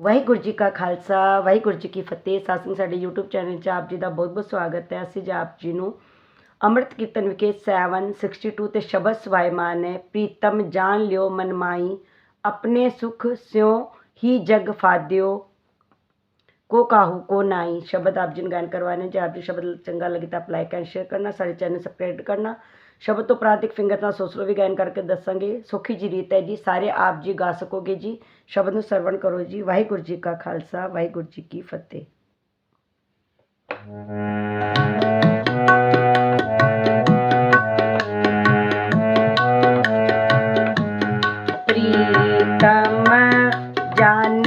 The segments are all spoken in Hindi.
ਵਾਹਿਗੁਰੂ ਜੀ ਕਾ ਖਾਲਸਾ, ਵਾਹਿਗੁਰੂ ਜੀ ਕੀ ਫਤਿਹ। ਸਾਸਨ ਸਾਡੇ YouTube ਚੈਨਲ 'ਚ ਆਪ ਜੀ ਦਾ ਬਹੁਤ-ਬਹੁਤ ਸਵਾਗਤ ਹੈ। ਅਸੀਂ ਜੀ ਆਪ ਜੀ ਨੂੰ ਅੰਮ੍ਰਿਤ ਕੀਰਤਨ ਵਿਖੇ 762 ਤੇ ਸ਼ਬਦ ਸਵਾਇਮਾਨ ਹੈ। ਪ੍ਰੀਤਮ ਜਾਣ ਲਿਓ ਮਨਮਾਈ, ਆਪਣੇ ਸੁਖ ਸਿਉ ਹੀ ਜਗ ਫਾਦਿਓ। ਕੋ ਕਾਹੂ ਕੋ ਨਾਈ ਸ਼ਬਦ ਆਪ ਜੀ ਨੂੰ ਗਾਇਨ ਕਰਵਾਣੇ ਜੇ ਆਪ ਜੀ ਸ਼ਬਦ ਚੰਗਾ ਲੱਗੇ ਤਾਂ ਲਾਈਕ ਐਂਡ ਸ਼ੇਅਰ ਕਰਨਾ ਸਾਡੇ ਚੈਨਲ ਸਬਸਕ੍ਰਾਈਬ ਕਰਨਾ ਸ਼ਬਦ ਤੋਂ ਉਪਰੰਤ ਇੱਕ ਫਿੰਗਰ ਨਾਲ ਸੋਸਲੋ ਵੀ ਗਾਇਨ ਕਰਕੇ ਦੱਸਾਂਗੇ ਸੁਖੀ ਜੀ ਰੀਤ ਹੈ ਜੀ ਸਾਰੇ ਆਪ ਜੀ ਗਾ ਸਕੋਗੇ ਜੀ ਸ਼ਬਦ ਨੂੰ ਸਰਵਣ ਕਰੋ ਜੀ ਵਾਹਿਗੁਰੂ ਜੀ ਕਾ ਖਾਲਸਾ ਵਾਹਿਗੁਰੂ ਜੀ ਕੀ ਫਤਿਹ ਪ੍ਰੀਤਮ ਜਾਣ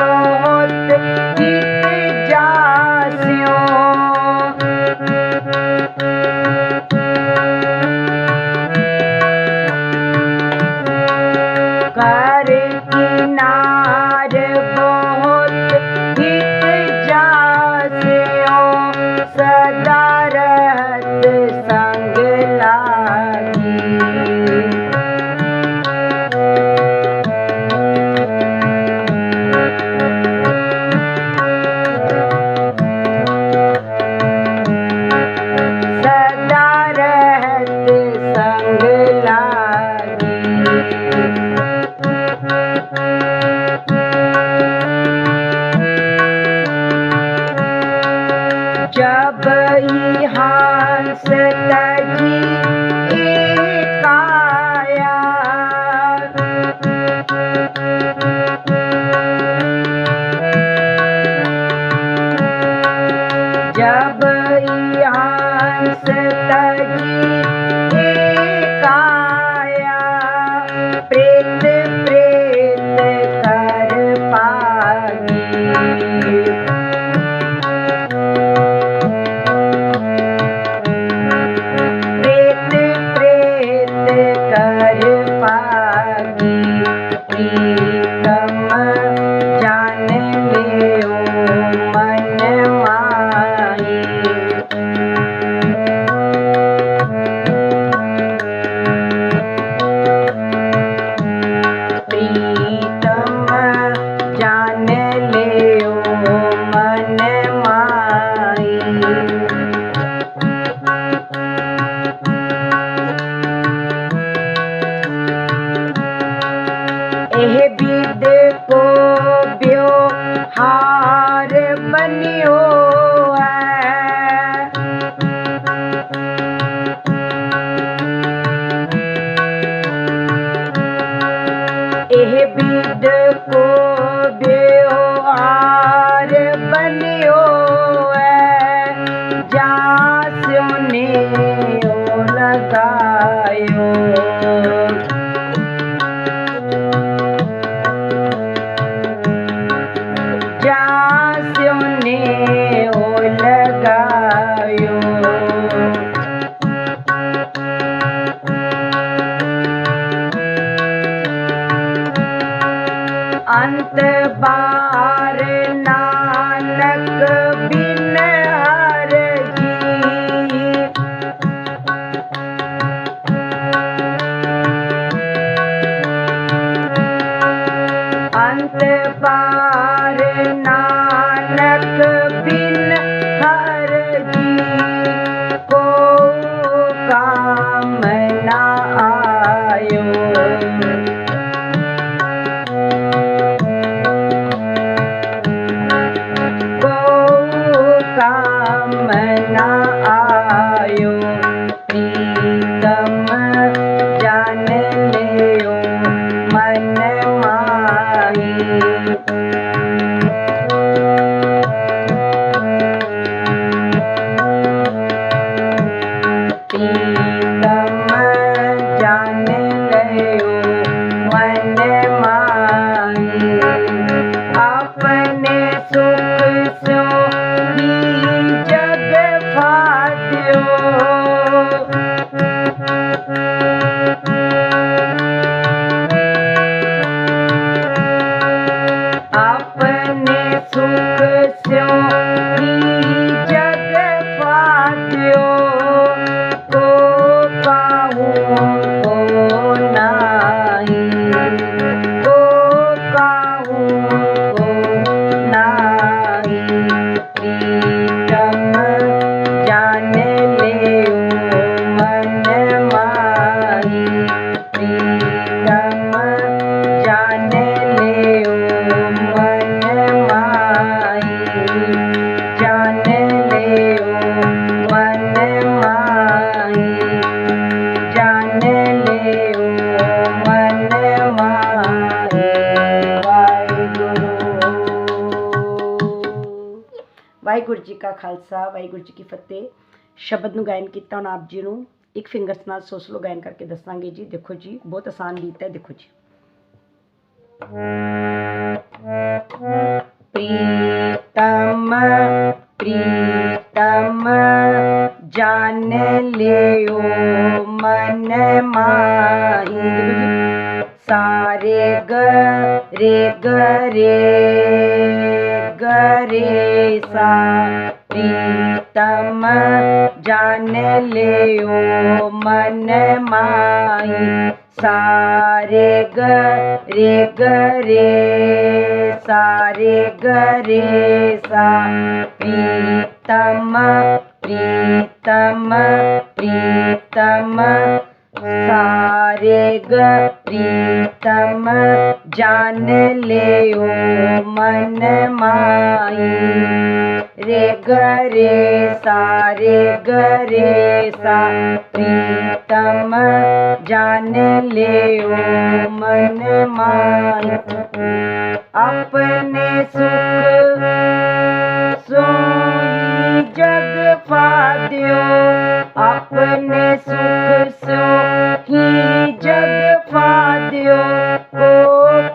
बहुत हित जास्यो कर किनार बहुत Hariyo ਕਾ ਖਾਲਸਾ ਵਾਹਿਗੁਰੂ ਜੀ ਕੀ ਫਤਿਹ ਸ਼ਬਦ ਨੂੰ ਗਾਇਨ ਕੀਤਾ ਹੁਣ ਆਪ ਜੀ ਨੂੰ ਇੱਕ ਫਿੰਗਰਸ ਨਾਲ ਸੋ ਸਲੋ ਗਾਇਨ ਕਰਕੇ ਦੱਸਾਂਗੇ ਜੀ ਦੇਖੋ ਜੀ ਬਹੁਤ ਆਸਾਨ ਗੀਤ ਹੈ ਦੇਖੋ ਜੀ प्रीतम प्रीतम जान लियो मन माही देखो जी सारे ग रे ग रे ग रे सा प्रीतम जान लियो मन माही, सारे ग ग सारे ग सा। प्रीतम प्रीतम प्रीतम सारे ग प्रीतम जान लियो मन माही। रे ग रे सा, रे ग रे सा, प्रीतम जान लियो मन मान। अपने सुख सोई जग फाद्यो, अपने सुख सो ही जग फाद्यो, को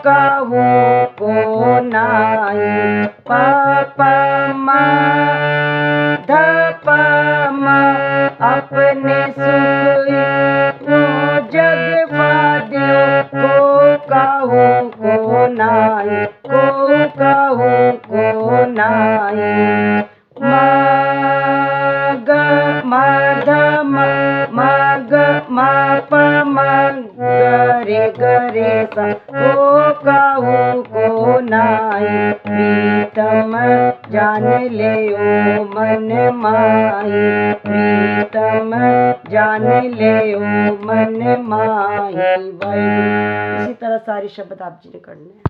कहूँ को नाई। पाप धप अपने सुख को जग फाद्यो को कहूँ, को नाई, को कहूँ, को नाई। मग, मध मग म प म गरे गरे सा। को कहूँ, को नाई प्रीतम जान ले ओ मन माई। प्रीतम जान ले ओ मन माई। इसी तरह सारे शब्द आप जी ने करने हैं।